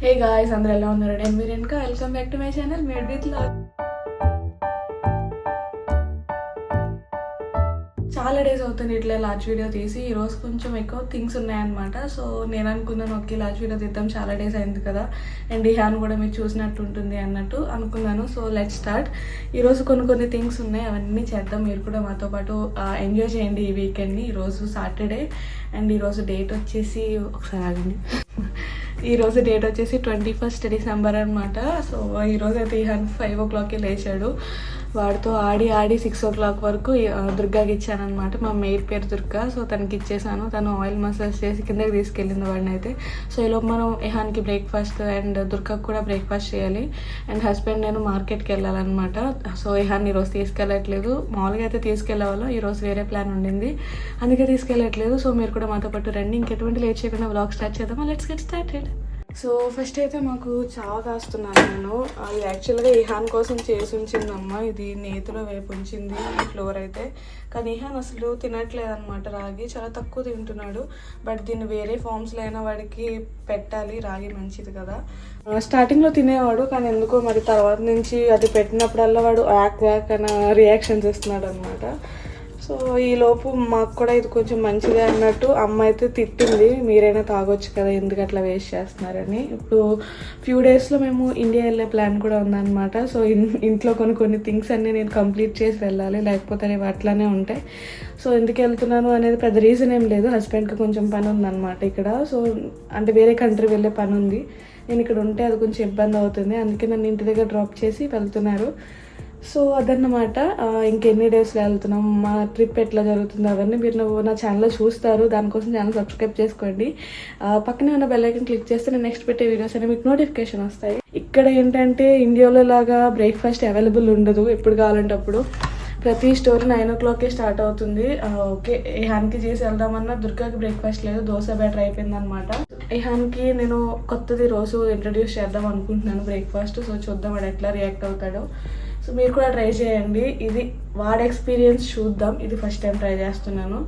Hey guys అందరు ఎలా ఉన్నారు? నేను మీరు వెనుక welcome back to my channel made with love చాలా డేస్ అవుతుంది ఇట్లా లార్జ్ వీడియో తీసి. ఈరోజు కొంచెం ఎక్కువ థింగ్స్ ఉన్నాయన్నమాట. సో నేను అనుకున్నాను ఓకే లార్జ్ వీడియో తీద్దాం చాలా డేస్ అయింది కదా. అండ్ ఈ హ్యాన్ కూడా మీరు చూసినట్టు ఉంటుంది అన్నట్టు అనుకున్నాను. సో లెట్ స్టార్ట్ ఈరోజు కొన్ని కొన్ని థింగ్స్ ఉన్నాయి. అవన్నీ చేద్దాం. మీరు కూడా మాతో పాటు ఎంజాయ్ చేయండి ఈ వీకెండ్ని ఈరోజు సాటర్డే అండ్ ఈరోజు డేట్ వచ్చేసి ఒకసారి ఆగండి. ఈరోజు డేట్ వచ్చేసి ట్వంటీ ఫస్ట్ డిసెంబర్ అనమాట సో ఈరోజు అయితే ఈ ఫైవ్ ఓ క్లాక్కి లేచాడు. వాడితో ఆడి ఆడి సిక్స్ ఓ క్లాక్ వరకు దుర్గాకి ఇచ్చానమాట మా మెయిడ్ పేరు దుర్గా. సో తనకి ఇచ్చేసాను. తను ఆయిల్ మసాజ్ చేసి కిందకి తీసుకెళ్ళింది వాడిని అయితే. సో ఈలోపు మనం ఎహాన్కి బ్రేక్ఫాస్ట్ అండ్ దుర్గాకి కూడా బ్రేక్ఫాస్ట్ చేయాలి. అండ్ హస్బెండ్ నేను మార్కెట్కి వెళ్ళాలన్నమాట. సో ఎహాన్ ఈరోజు తీసుకెళ్ళట్లేదు. మామూలుగా అయితే తీసుకెళ్ళేవాళ్ళం. ఈరోజు వేరే ప్లాన్ ఉండింది. అందుకే తీసుకెళ్ళట్లేదు. సో మీరు కూడా మాతో పాటు రండి. ఇంకెటువంటి లేట్ చేయకుండా బ్లాగ్ స్టార్ట్ చేద్దామా? Let's get started so first అయితే మాకు చావ కాస్తున్నాను నేను. అది యాక్చువల్గా ఇహాన్ కోసం చేసి ఉంచిందమ్మ. ఇది నేతిలో వేపు ఉంచింది ఈ ఫ్లోర్ అయితే. కానీ ఇహాన్ అసలు తినట్లేదన్నమాట రాగి. చాలా తక్కువ తింటున్నాడు. బట్ దీన్ని వేరే ఫామ్స్లో అయినా వాడికి పెట్టాలి. రాగి మంచిది కదా. స్టార్టింగ్లో తినేవాడు కానీ ఎందుకో మరి తర్వాత నుంచి అది పెట్టినప్పుడల్లా వాడు యాక్ వ్యాక్ అన్న రియాక్షన్స్ ఇస్తున్నాడు అనమాట సో ఈ లోపు మాకు కూడా ఇది కొంచెం మంచిదే అన్నట్టు అమ్మ అయితే తిట్టింది మీరైనా తాగొచ్చు కదా ఎందుకు అట్లా వేస్ట్ చేస్తున్నారని. ఇప్పుడు ఫ్యూ డేస్లో మేము ఇండియా వెళ్ళే ప్లాన్ కూడా ఉందన్నమాట. సో ఇన్- ఇంట్లో కొన్ని కొన్ని థింగ్స్ అన్నీ నేను కంప్లీట్ చేసి వెళ్ళాలి లేకపోతే అవి అట్లానే ఉంటాయి. సో ఎందుకు వెళ్తున్నాను అనేది పెద్ద రీజన్ ఏం లేదు. హస్బెండ్కి కొంచెం పని ఉందన్నమాట ఇక్కడ. సో అంటే వేరే కంట్రీ వెళ్ళే పని ఉంది. నేను ఇక్కడ ఉంటే అది కొంచెం ఇబ్బంది అవుతుంది. అందుకే నన్ను ఇంటి దగ్గర డ్రాప్ చేసి వెళ్తున్నారు. సో అదన్నమాట. ఇంకెన్ని డేస్లో వెళ్తున్నాం? మా ట్రిప్ ఎట్లా జరుగుతుందో? అవన్నీ మీరు నువ్వు నా ఛానల్లో చూస్తారు. దానికోసం ఛానల్ సబ్స్క్రైబ్ చేసుకోండి. పక్కనే ఉన్న బెల్లైకన్ క్లిక్ చేస్తే నేను నెక్స్ట్ పెట్టే వీడియోస్ అనేవి మీకు నోటిఫికేషన్ వస్తాయి. ఇక్కడ ఏంటంటే ఇండియాలో లాగా బ్రేక్ఫాస్ట్ అవైలబుల్ ఉండదు ఎప్పుడు కావాలంటే అప్పుడు ప్రతి స్టోర్ నైన్ ఓ క్లాక్కే స్టార్ట్ అవుతుంది. ఓకే ఇహాన్కి చేసి వెళ్దామన్నా దుర్గాకి బ్రేక్ఫాస్ట్ లేదు దోశ బ్యాటర్ అయిపోయింది అనమాట ఇహాన్కి నేను కొత్తది రోజు ఇంట్రడ్యూస్ చేద్దాం అనుకుంటున్నాను బ్రేక్ఫాస్ట్ సో చూద్దాం వాడు ఎట్లా రియాక్ట్ అవుతాడో. సో మీరు కూడా ట్రై చేయండి. ఇది వాడి ఎక్స్పీరియన్స్ చూద్దాం. ఇది ఫస్ట్ టైం ట్రై చేస్తున్నాను.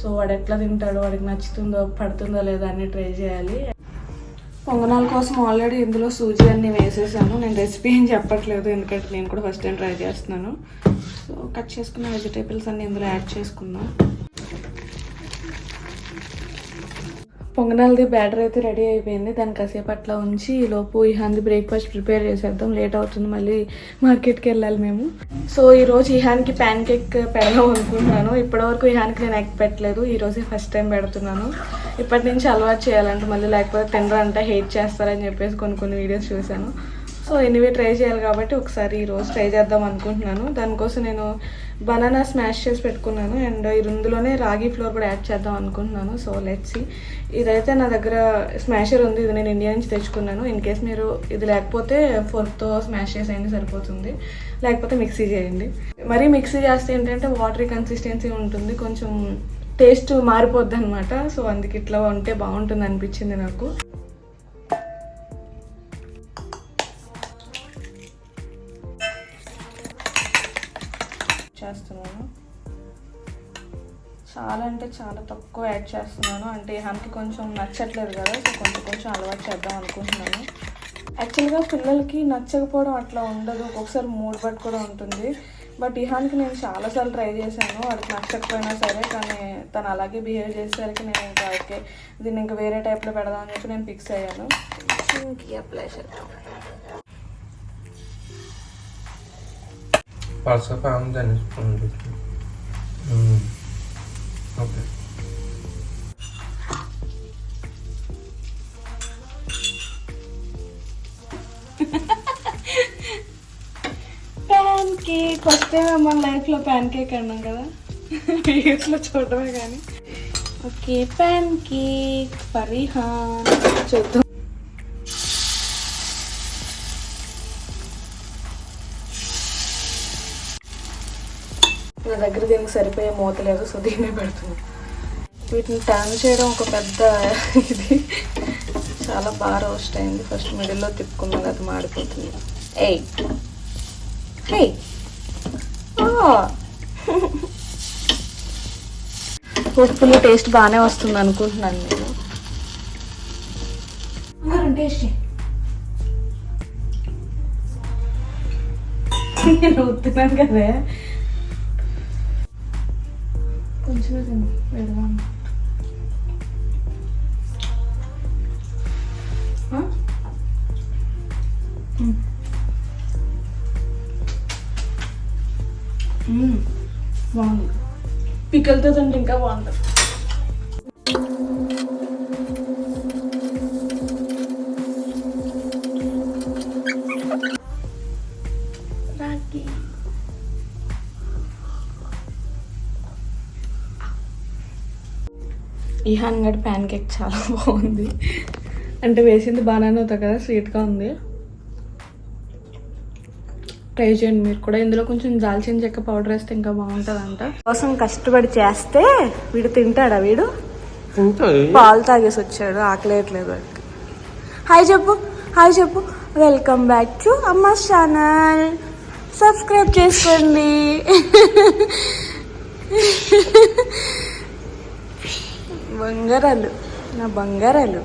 సో వాడు ఎట్లా తింటాడో వాడికి నచ్చుతుందో పడుతుందో లేదో అన్ని ట్రై చేయాలి. పొంగనాల కోసం ఆల్రెడీ ఇందులో సూజీ అన్ని వేసేసాను. నేను రెసిపీ ఏం చెప్పట్లేదు ఎందుకంటే నేను కూడా ఫస్ట్ టైం ట్రై చేస్తున్నాను. సో కట్ చేసుకున్న వెజిటేబుల్స్ అన్ని ఇందులో యాడ్ చేసుకున్నాను పొంగనాలది బ్యాటర్ అయితే రెడీ అయిపోయింది. దాన్ని కాసేపు అట్లా ఉంచి ఈ లోపు ఈ బ్రేక్ఫాస్ట్ ప్రిపేర్ చేసేద్దాం. లేట్ అవుతుంది మళ్ళీ మార్కెట్కి వెళ్ళాలి మేము. సో ఈరోజు ఈహాన్కి ప్యాన్ కేక్ పెడదాం అనుకుంటున్నాను. ఇప్పటివరకు ఈహాన్కి నేను ఎగ్ పెట్టలేదు. ఈరోజే ఫస్ట్ టైం పెడుతున్నాను. ఇప్పటి నుంచి అలవాటు చేయాలంటే. మళ్ళీ లేకపోతే తినరంటే హెయిట్ చేస్తారని చెప్పేసి కొన్ని కొన్ని వీడియోస్ చూశాను. సో ఎనివే ట్రై చేయాలి కాబట్టి ఒకసారి ఈరోజు ట్రై చేద్దాం అనుకుంటున్నాను. దానికోసం నేను బనానా స్మాష్ చేసి పెట్టుకున్నాను. అండ్ ఇందులోనే రాగి ఫ్లోర్ కూడా యాడ్ చేద్దాం అనుకుంటున్నాను. సో లెట్స్ ఇదైతే నా దగ్గర స్మాషర్ ఉంది. ఇది నేను ఇండియా నుంచి తెచ్చుకున్నాను. ఇన్ కేస్ మీరు ఇది లేకపోతే ఫోర్క్తో స్మాష్ చేసేయండి సరిపోతుంది. లేకపోతే మిక్సీ చేయండి. మరీ మిక్సీ చేస్తే ఏంటంటే వాటరీ కన్సిస్టెన్సీ ఉంటుంది. కొంచెం టేస్ట్ మారిపోద్ది అనమాట సో అందుకే ఇట్లా ఉంటే బాగుంటుంది అనిపించింది నాకు. చాలా అంటే చాలా తక్కువ యాడ్ చేస్తున్నాను. అంటే హన్కి కొంచెం నచ్చట్లేదు కదా సో కొంచెం కొంచెం అలవాటు చేద్దాం అనుకుంటున్నాను. యాక్చువల్గా పిల్లలకి నచ్చకపోవడం అట్లా ఉండదు. ఒక్కొక్కసారి మూడ్ బట్ కూడా ఉంటుంది. బట్ ఇహాన్కి నేను చాలాసార్లు ట్రై చేశాను. వాడికి నచ్చకపోయినా సరే కానీ తను అలాగే బిహేవ్ చేసేసరికి నేను ఇంకా ఓకే. దీన్ని ఇంకా వేరే టైప్లో పెడదామని చెప్పి నేను ఫిక్స్ అయ్యాను. ఇంకే అప్లై చేద్దాం. Passa para um Okay. Pancake వస్తే మన లైఫ్లో ప్యాన్ కేక్ అన్నాం కదా. వీడియోస్లో చూడడమే కానీ. ఓకే ప్యాన్ కేక్ పరిహాన్ చూద్దాం నా దగ్గర దీనికి సరిపోయే మూత లేదు సో దీన్నే పెడుతుంది వీటిని టర్న్ చేయడం ఒక పెద్ద ఇది. చాలా బాగా రోస్ట్ అయింది. ఫస్ట్ మిడిల్లో తిప్పుకున్నది అది మాడిపోతుంది. ఏయ్ హే ah. ఉప్పులు టేస్ట్ బాగానే వస్తుంది అనుకుంటున్నాను నేను. టేస్ట్ నేను ఉత్తున్నాను కదా. కొంచెమే తిను వేడిగా బాగుంది. పిక్కలతో తింటే ఇంకా బాగుంటుంది. ఈ హంగడ్ ప్యాన్ కేక్ చాలా బాగుంది. అంటే వేసింది బాగానే అవుతుంది కదా స్వీట్గా ఉంది. ట్రై చేయండి మీరు కూడా. ఇందులో కొంచెం దాల్చిన చెక్క పౌడర్ వేస్తే ఇంకా బాగుంటుంది అంట కోసం కష్టపడి చేస్తే వీడు తింటాడా వీడు? పాలు తాగేసి వచ్చాడు ఆకలేయట్లేదు హాయ్ చెప్పు హాయ్ చెప్పు. వెల్కమ్ బ్యాక్ టు అమ్మ ఛానల్. సబ్స్క్రైబ్ చేసుకోండి. బంగారాలు నా బంగారాలు.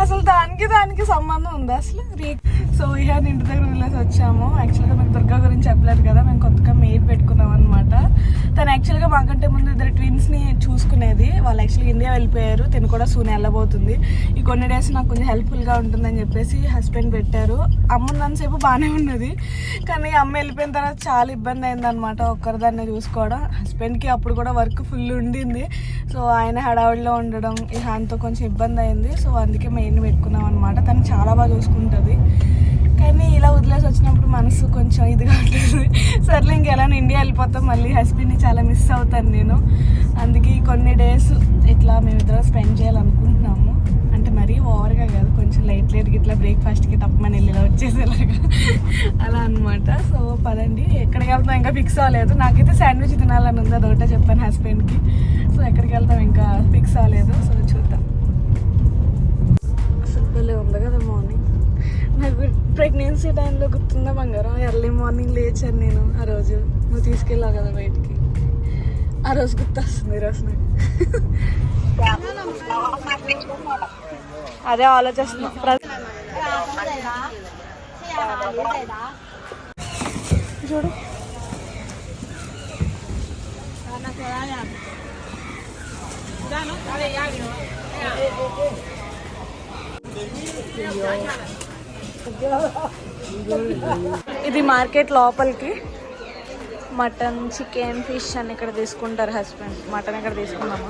అసలు దానికి దానికి సంబంధం ఉందా? అసలు రీ- సో ఇహ ఇంటి దగ్గర వెళ్ళేసి వచ్చాము. యాక్చువల్గా మీకు దుర్గా గురించి చెప్పలేదు కదా మేము కొత్తగా మెయిడ్ పెట్టుకున్నాం అనమాట తను యాక్చువల్గా మాకంటే ముందు ఇద్దరు ట్విన్స్ని చూసుకునేది. వాళ్ళు యాక్చువల్గా ఇండియా వెళ్ళిపోయారు. తను కూడా సూన్ వెళ్ళబోతుంది. ఈ కొన్ని డేస్ నాకు కొంచెం హెల్ప్ఫుల్గా ఉంటుందని చెప్పేసి హస్బెండ్ పెట్టారు. అమ్మ ఉన్నంతసేపు బాగానే ఉన్నది. కానీ అమ్మ వెళ్ళిపోయిన తర్వాత చాలా ఇబ్బంది అయిందనమాట ఒక్కరిదాన్ని చూసుకోవడం. హస్బెండ్కి అప్పుడు కూడా వర్క్ ఫుల్ ఉండింది. సో ఆయన హడావిడిలో ఉండడం ఈ హ్యాండ్తో కొంచెం ఇబ్బంది అయింది. సో అందుకే మెయిన్ పెట్టుకున్నాం అనమాట తను చాలా బాగా చూసుకుంటుంది. కానీ ఇలా వదిలేసి వచ్చినప్పుడు మనసు కొంచెం ఇదిగా ఉంటుంది సర్లే ఇంకెలా ఇండియా వెళ్ళిపోతాం మళ్ళీ హస్బెండ్ని చాలా మిస్ అవుతాను నేను. అందుకే కొన్ని డేస్ ఇట్లా మేమిద్దరం స్పెండ్ చేయాలనుకుంటున్నాము. అంటే మరీ ఓవర్గా కాదు కొంచెం లైట్ లైట్గా ఇట్లా బ్రేక్ఫాస్ట్కి తప్పమని వెళ్ళి ఇలా వచ్చేసేలాగా. అలా అనమాట సో పదండి ఎక్కడికి వెళ్తాం ఇంకా ఫిక్స్ అవ్వలేదు. నాకైతే శాండ్విచ్ తినాలని ఉంది అదొకటే చెప్పాను హస్బెండ్కి. సో ఎక్కడికి వెళ్తాం ఇంకా ఫిక్స్ అవ్వలేదు. సో చూద్దాం. అసలు ఉంది కదా మార్నింగ్ నాకు ప్రెగ్నెన్సీ టైంలో గుర్తుందా బంగారం ఎర్లీ మార్నింగ్ లేచాను నేను ఆ రోజు. నువ్వు తీసుకెళ్ళావు కదా బయటికి. ఆ రోజు గుర్తొస్తుంది ఈరోజు నాకు అదే ఆలోచిస్తున్నా. చూడు చూడు. ఇది మార్కెట్ లోపలికి. మటన్ చికెన్ ఫిష్ అని ఇక్కడ తీసుకుంటారు హస్బెండ్. మటన్ ఇక్కడ తీసుకున్నాము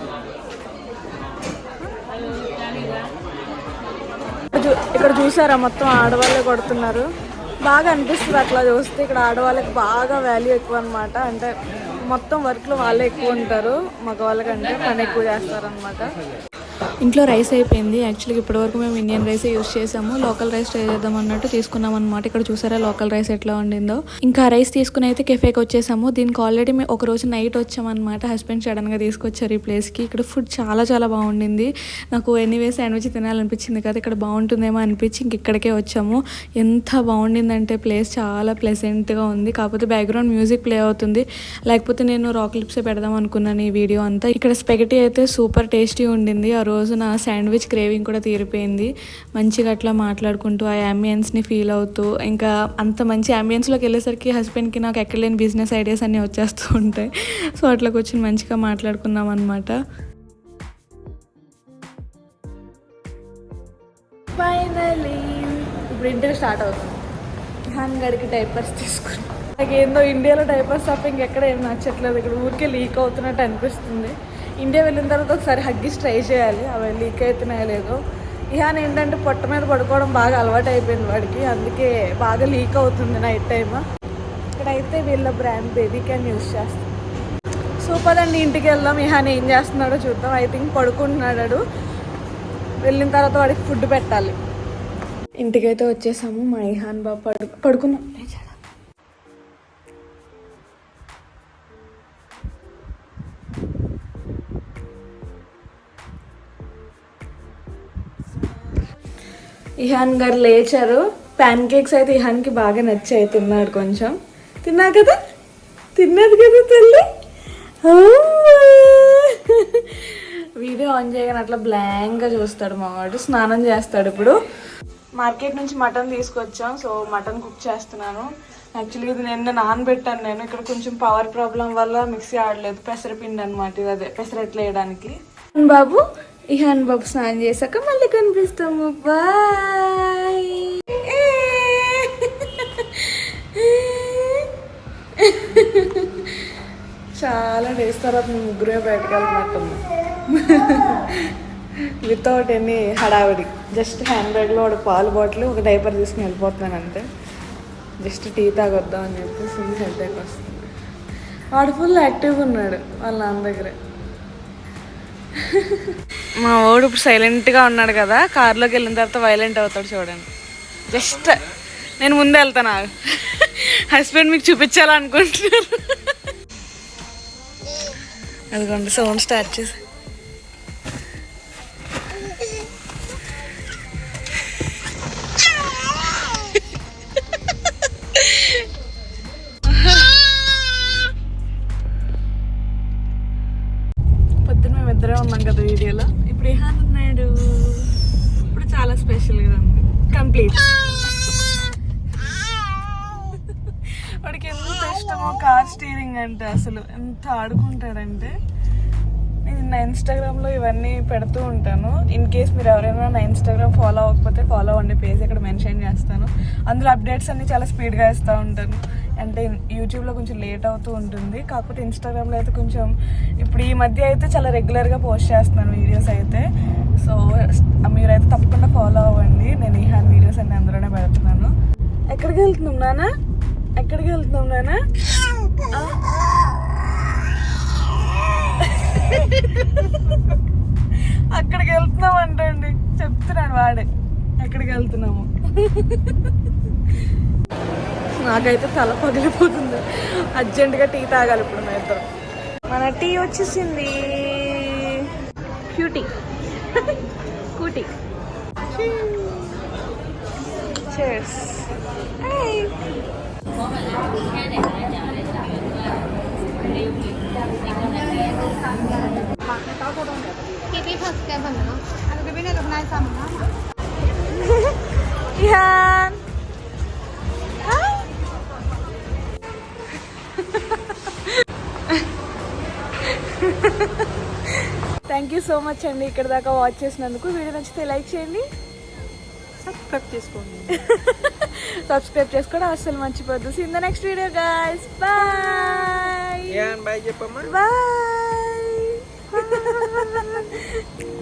చూ- ఇక్కడ చూసారా మొత్తం ఆడవాళ్ళే కొడుతున్నారు. బాగా అనిపిస్తుంది అట్లా చూస్తే. ఇక్కడ ఆడవాళ్ళకి బాగా వాల్యూ ఎక్కువ అనమాట అంటే మొత్తం వర్క్లో వాళ్ళే ఎక్కువ ఉంటారు. మగవాళ్ళకంటే పని ఎక్కువ చేస్తారు ఇంట్లో రైస్ అయిపోయింది. యాక్చువల్గా ఇప్పటివరకు మేము ఇండియన్ రైస్ యూస్ చేసాము లోకల్ రైస్ ట్రై చేద్దాం అన్నట్టు తీసుకున్నాం అనమాట ఇక్కడ చూసారా లోకల్ రైస్ ఎట్లా వండిందో. ఇంకా రైస్ తీసుకుని అయితే కెఫేకి వచ్చేసాము. దీనికి ఆల్రెడీ మేము ఒక రోజు నైట్ వచ్చామన్నమాట. హస్బెండ్ సడన్గా తీసుకొచ్చారు ఈ ప్లేస్కి ఇక్కడ ఫుడ్ చాలా చాలా బాగుండింది. నాకు ఎనీవే శాండ్విచ్ తినాలనిపించింది కదా. ఇక్కడ బాగుంటుందేమో అనిపించి ఇంక ఇక్కడికే వచ్చాము. ఎంత బాగుండిందంటే ప్లేస్ చాలా ప్లెసెంట్గా ఉంది. కాకపోతే బ్యాక్గ్రౌండ్ మ్యూజిక్ ప్లే అవుతుంది. లేకపోతే నేను రాక్ లిప్సే పెడదాం అనుకున్నాను ఈ వీడియో అంతా. ఇక్కడ స్పెగటీ అయితే సూపర్ టేస్టీ ఉండింది. ఆ రోజు నా శాండ్విచ్ క్రేవింగ్ కూడా తీరిపోయింది. మంచిగా అట్లా మాట్లాడుకుంటూ ఆ అంబియన్స్ని ఫీల్ అవుతూ ఇంకా అంత మంచి అంబియన్స్లోకి వెళ్ళేసరికి హస్బెండ్కి నాకు ఎక్కడ లేని బిజినెస్ ఐడియాస్ అన్నీ వచ్చేస్తూ ఉంటాయి. సో అట్లా కూర్చొని మంచిగా మాట్లాడుకున్నాం అనమాట ఫైనలీ ఇప్పుడు ఇంటికి స్టార్ట్ అవుతుంది. హాన్ గడికి డైపర్స్ తీసుకుని నాకు ఏందో ఇండియాలో డైపర్స్ షాపింగ్ ఎక్కడ ఏం నచ్చట్లేదు. ఇక్కడ ఊరికే లీక్ అవుతున్నట్టు అనిపిస్తుంది. ఇండియా వెళ్ళిన తర్వాత ఒకసారి హగ్గిస్ ట్రై చేయాలి. అవి లీక్ అవుతున్నాయో లేదో. ఇహాన్ ఏంటంటే పొట్ట మీద పడుకోవడం బాగా అలవాటు అయిపోయింది వాడికి. అందుకే బాగా లీక్ అవుతుంది నైట్ టైమ్. ఇక్కడైతే వీళ్ళ బ్రాండ్ బేబీ క్యాన్ యూస్ చేస్తాం. సూపర్ అండి ఇంటికి వెళ్దాం. ఇహాన్ ఏం చేస్తున్నాడో చూద్దాం. ఐ థింక్ పడుకుంటున్నాడు వెళ్ళిన తర్వాత వాడికి ఫుడ్ పెట్టాలి. ఇంటికైతే వచ్చేసాము. మా ఇహాన్ బాబు పడు పడుకున్నాం. ఇహాన్ గారు లేచారు. ప్యాన్ కేక్స్ అయితే ఇహాన్కి బాగా నచ్చాయి. తిన్నాడు కొంచెం. తిన్నా కదా? తిన్నది కదా తల్లి? వీడియో ఆన్ చేయగానే అట్లా బ్లాంక్గా చూస్తాడు మావాడు స్నానం చేస్తాడు ఇప్పుడు. మార్కెట్ నుంచి మటన్ తీసుకొచ్చాం. సో మటన్ కుక్ చేస్తున్నాను. యాక్చువల్లీ ఇది నిన్న నానబెట్టాను నేను. ఇక్కడ కొంచెం పవర్ ప్రాబ్లం వల్ల మిక్సీ ఆడలేదు. పెసరపిండి అనమాట ఇది అదే. పెసరట్లు వేయడానికి బాబు ఇహాన్ బాబు స్నానం చేశాక మళ్ళీ కనిపిస్తాము. బాయ్ చాలా డేస్ తర్వాత మేము ముగ్గురే బయటకు వెళ్తున్నట్టుంది వితౌట్ ఎనీ హడావిడి. జస్ట్ హ్యాండ్ బ్యాగ్లో ఒక పాలు బాటిల్ ఒక డైపర్ తీసుకుని వెళ్ళిపోతున్నాను అంతే. జస్ట్ టీ తాగొద్దాం అని చెప్పి ఫుల్ హెడ్ వస్తుంది. వాడు ఫుల్ యాక్టివ్గా ఉన్నాడు వాళ్ళ నాన్న దగ్గరే. మా వాడు ఇప్పుడు సైలెంట్గా ఉన్నాడు కదా కార్లోకి వెళ్ళిన తర్వాత వైలెంట్ అవుతాడు చూడండి. జస్ట్ నేను ముందే వెళ్తాను? హస్బెండ్ మీకు చూపించాలనుకుంటున్నారు. అదిగోండి సౌండ్ స్టార్ట్ చేసి. ఎంత ఆడుకుంటాడంటే నేను నా ఇన్స్టాగ్రామ్లో ఇవన్నీ పెడుతూ ఉంటాను. ఇన్ కేస్ మీరు ఎవరైనా నా ఇన్స్టాగ్రామ్ ఫాలో అవ్వకపోతే ఫాలో అవ్వండి. పేజ్ ఇక్కడ మెన్షన్ చేస్తాను. అందులో అప్డేట్స్ అన్ని చాలా స్పీడ్గా ఇస్తూ ఉంటాను. అంటే యూట్యూబ్లో కొంచెం లేట్ అవుతూ ఉంటుంది. కాకపోతే ఇన్స్టాగ్రామ్లో అయితే కొంచెం ఇప్పుడు ఈ మధ్య అయితే చాలా రెగ్యులర్గా పోస్ట్ చేస్తున్నాను వీడియోస్ అయితే. సో మీరైతే తప్పకుండా ఫాలో అవ్వండి. నేను ఈ హ్యాండ్ వీడియోస్ అన్ని అందులోనే పెడుతున్నాను. ఎక్కడికి వెళ్తున్నాం నానా ఎక్కడికి వెళ్తున్నాం నానా వెళ్తున్నాము నాకైతే తల పగిలిపోతుంది అర్జెంటుగా టీ తాగాలి ఇప్పుడు మా ఇద్దరం మన టీ వచ్చేసింది క్యూటీ కూటీ చేర్స్ Pipi first काय बनलं ना आणि पिपी नाही नाही Ihan. Hi. Thank you so much అండి ఇక్కడ దాకా వాచ్ చేసినందుకు. వీడియో నచ్చితే లైక్ చేయండి. సబ్స్క్రైబ్ చేసుకోండి. సబ్స్క్రైబ్ చేసుకోవడం అసలు మర్చిపోద్దు see in the next video guys bye bye చెప్పమ్మా. బాయ్